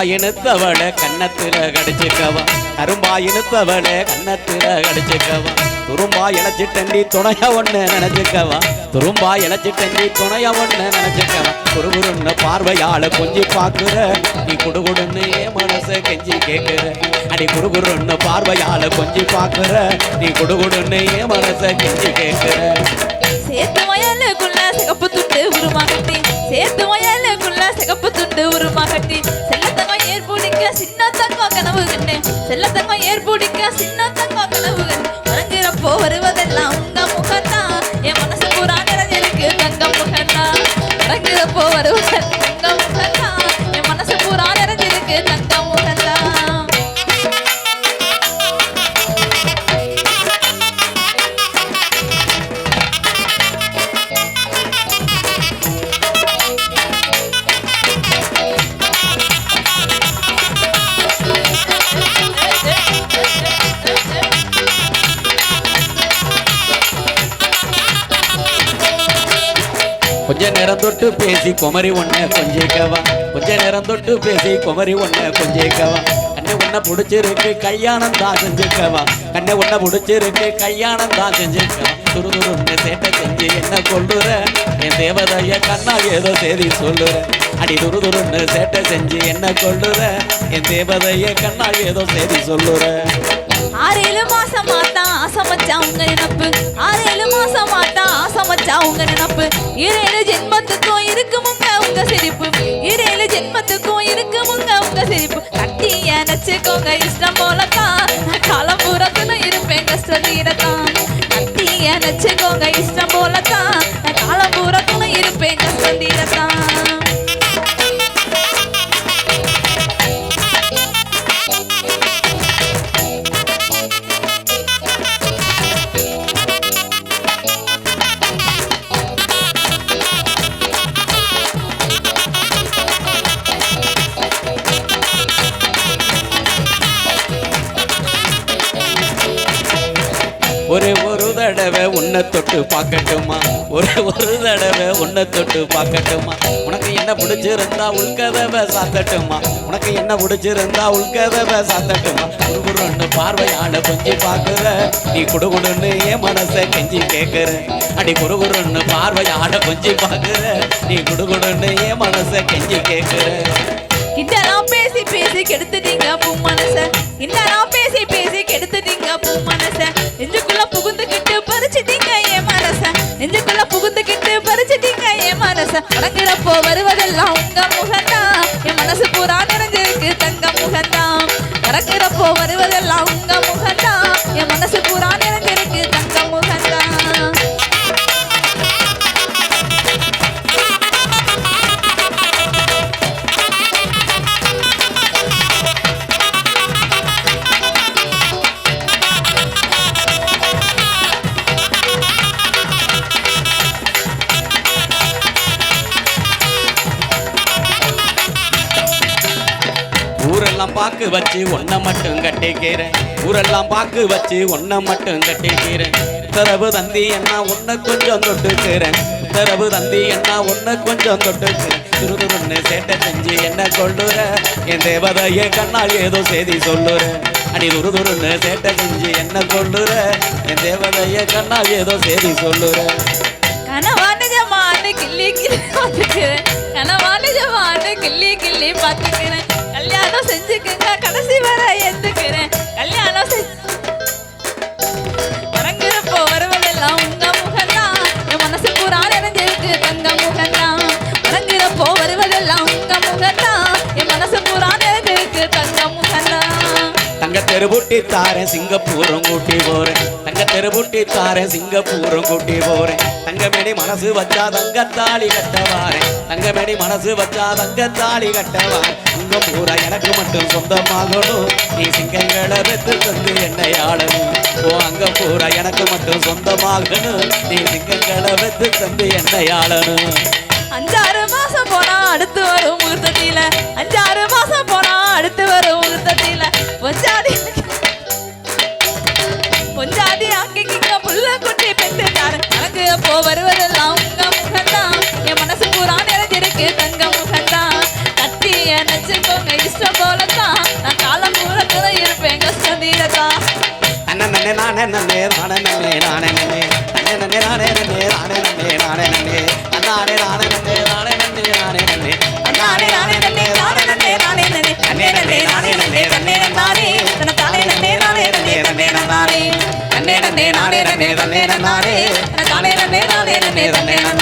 கரும்பா கண்ணத்துல கடிச்சுக்கவா கரும்பா கண்ணத்துல கடிச்சுக்கவா துரும்பா இழைச்சிட்டண்டி துணைய ஒண்ணு நினைச்சுக்கவா துரும்பா இழைச்சிட்டண்டி துணைய ஒண்ணு நினைச்சுக்கவா குறுகுறுன்னு பார்வையால கொஞ்சி பாக்குற நீ குடுகுடுன்னு ஏன் மனசு கெஞ்சி கேக்குற. அடி குறுகுறுன்னு பார்வையால கொஞ்சி பாக்குற நீ குடுகுடுன்னு என் மனச கெஞ்சி கேக்குற. சேர்த்து வயலுக்குள்ள சிகப்பு துண்டு உருமா கட்டி. சேர்த்து வயலுக்குள்ள சிகப்பு துண்டு உருமா கட்டி. பிடிக்க ஏற்புடிக்க சின்ன தங்கம் கனவு கொஞ்ச நேரம் தொட்டு பேசி குமரி ஒண்ண கொஞ்சிக்கவா. கொஞ்ச நேரம் தொட்டு பேசி குமரி ஒண்ண கொஞ்சிக்கவா. கண்ணை ஒண்ண பிடிச்சிருக்கு கல்யாணம் தான் செஞ்சுக்கவா. கண்ணை ஒண்ண பிடிச்சிருக்கு கல்யாணம் தான் செஞ்சுக்கவா. துரு சேட்டை செஞ்சு என்ன கொள்ளுற? என் தேவதைய கண்ணா ஏதோ செய்தி சொல்லுற. அடி துருதுருன்னு சேட்டை செஞ்சு என்ன கொள்ளுற? என் தேவதைய கண்ணா ஏதோ செய்தி சொல்லுற. ஆறேழு மாசம் மாத்தா ஆசமச்சா உங்க நினப்பு. ஆறேழு மாசம் மாத்தா ஆசமச்சா உங்க நினப்பு. இரேழு ஜென்மத்துக்கும் இருக்குமுங்க உங்க சிரிப்பு. இரேழு ஜென்மத்துக்கும் இருக்குமுங்க உங்க சிரிப்பு. கட்டி நினைச்சுக்கோங்க இஷ்டம் போலத்தான் நான் காலம் பூரத்துல இருப்பேன் கஷ்ட தீரத்தான் கட்டி நினைச்சுக்கோங்க இஷ்டம் போலத்தான் ஒரே ஒரு தடவை உன்னை தொட்டு பார்க்கட்டுமா? ஒரே ஒரு தடவை உன்னை தொட்டு பார்க்கட்டுமா? உனக்கு என்ன பிடிச்சிருந்தா உள்கதவை சாத்தட்டுமா? உனக்கு என்ன பிடிச்சிருந்தா உள்கதவை சாத்தட்டுமா? குறுகுறுன்னு பார்வையால கொஞ்சி பார்க்குற நீ குடுகுடுன்னு என் மனசை கெஞ்சி கேட்குற அடி குறுகுறுன்னு பார்வையால கொஞ்சி பார்க்குற நீ குடுகுடுன்னு என் மனசை கெஞ்சி கேட்குற இதெல்லாம் பேசி பேசி கெடுத்துட்டீங்க பூ மனச. இதெல்லாம் வணங்கிடப்போ வருவதெல்லாம் உங்க முகம்தான். என் மனசு பூரா நிறைஞ்சிருக்கு தங்க முகம்தான். உறங்குறப்போ வருவதெல்லாம் உங்க முகம்தான். என் மனசு பூரா ஊரெல்லாம் பாக்கு வச்சு ஒன்ன மட்டும் கட்டிக்கிறேன். ஊரெல்லாம் பாக்கு வச்சு ஒன்ன மட்டும் கட்டிக்கிறேன். தரவு தந்தி என்ன ஒன்ன கொஞ்சம் தொட்டுக்கிறேன். தரவு தந்தி என்ன ஒன்ன கொஞ்சம் தொட்டுக்கிறேன். துருதுருன்னு சேட்டை செஞ்சு என்ன கொள்ளுற? என் தேவதைய கண்ணால் ஏதோ செய்தி சொல்லுற. அடி துருதுருன்னு சேட்டை செஞ்சு என்ன கொள்ளுற? என் தேவதைய கண்ணால் ஏதோ செய்தி சொல்லுற. கனவான ஜமான்னு கிள்ளி கிள்ளி பார்த்துக்கிறேன். கனவான ஜமான்னு கிள்ளி கிள்ளி பார்த்துக்கிறேன். கல்யாணம் செஞ்சுக்குங்க கடைசி வர எந்துக்கிறேன் கல்யாணம் செஞ்சு இறங்குறப்போ வருவதெல்லாம் உங்க முகம்தான் என் மனசு பூரா நிறைஞ்சிருக்கு தங்க முகம்தான் இறங்குறப்போ வருவதெல்லாம் உங்க முகம்தான் என் மனசு பூரா நிறைஞ்சிருக்கு தங்க முகம்தான் தங்க தெருபுட்டி தாரேன் சிங்கப்பூரம் கூட்டி போறேன். தெருபுட்டி தாரேன் சிங்கப்பூரும் கூட்டி போறேன். தங்கமேடி மனசு வச்சா தங்கத்தாளி கட்டவாரேன் தங்கமேடி மனசு வச்சா தங்கத்தாளி கட்டவாரேன் உங்க பூரா எனக்கு மட்டும் சொந்தமாகணும். நீ சிங்கங்களை வெத்து தந்து என்னை ஆளணும். ஓ அங்க பூரா எனக்கு மட்டும் சொந்தமாகணும். நீ சிங்கங்களை வெத்து தந்து என்னை ஆளணும். அஞ்சாறு மாசம் போனா அடுத்து வரும். நானே நானே நானே நானே நானே நானே நானே நானே நானே நன்னே நானே நானே நானே நானே அண்ணானே நானே நன்னே நானே நானே நானே நானே நானே நானே நன்னே நானே நானே நானே நானே நானே தன தானே நானே நானே நானே நானே நானே நன்னே நானே நானே நானே நானே நானே தன தானே நானே நானே நானே நானே நானே